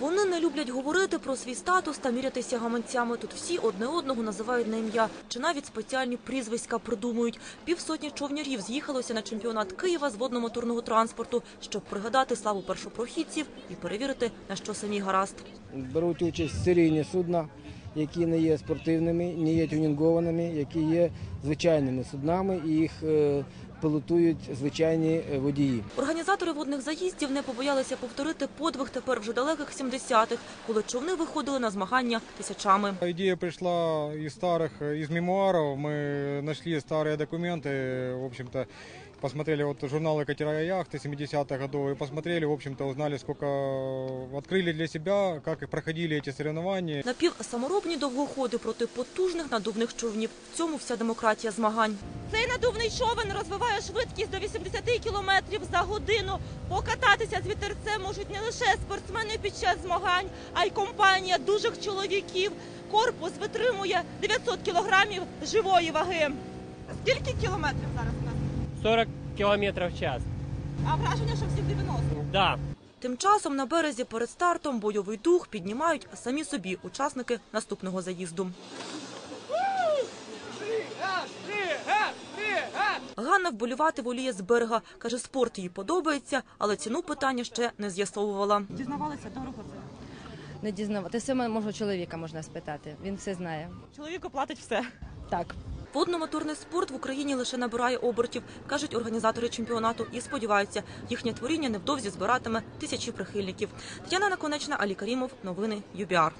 Вони не люблять говорити про свій статус та мірятися гаманцями. Тут всі одне одного називають на ім'я, чи навіть спеціальні прізвиська придумують. Півсотні човнярів з'їхалося на чемпіонат Києва з водно-моторного транспорту, щоб пригадати славу першопрохідців і перевірити, на що самі гаразд. беруть участь серійні судна, які не є спортивними, не є тюнінгованими, які є звичайними суднами, і їх е, пілотують звичайні е, водії. Організатори водних заїздів не побоялися повторити подвиг тепер вже далеких 70-х, коли човни виходили на змагання тисячами. Идея пришла из старых, из мемуаров. Мы нашли старые документы, в общем-то, посмотрели вот журналы «Катера и яхты» 70-х годов и посмотрели, в общем-то, узнали, сколько открыли для себя, как проходили эти соревнования. Напівсаморобні довгоходи проти потужних надувних човнів. В цьому вся демократія змагань. Цей надувний човен розвиває швидкість до 80 км за годину. Покататися з вітерцем можуть не лише спортсмени під час змагань, а й компанія дужих чоловіків. Корпус витримує 900 кілограмів живої ваги. Скільки кілометрів зараз у нас? 40 километров в час. А враження, що всі 90. Да. Тим часом на березі перед стартом бойовий дух піднімають самі собі учасники наступного заїзду. Ганна вболівати воліє з берега. Каже, спорт їй подобається, але ціну питання ще не з'ясовувала. Дізнавалися дорого це. Не дізнавати. Це можу чоловіка можна спитати. Він все знає. Чоловіку платить все. Так. Водномоторний спорт в Україні лише набирає обертів, кажуть організатори чемпіонату, і сподіваються, їхнє творіння невдовзі збиратиме тисячі прихильників. Тетяна Наконечна, Алі Карімов, новини ЮБІАР.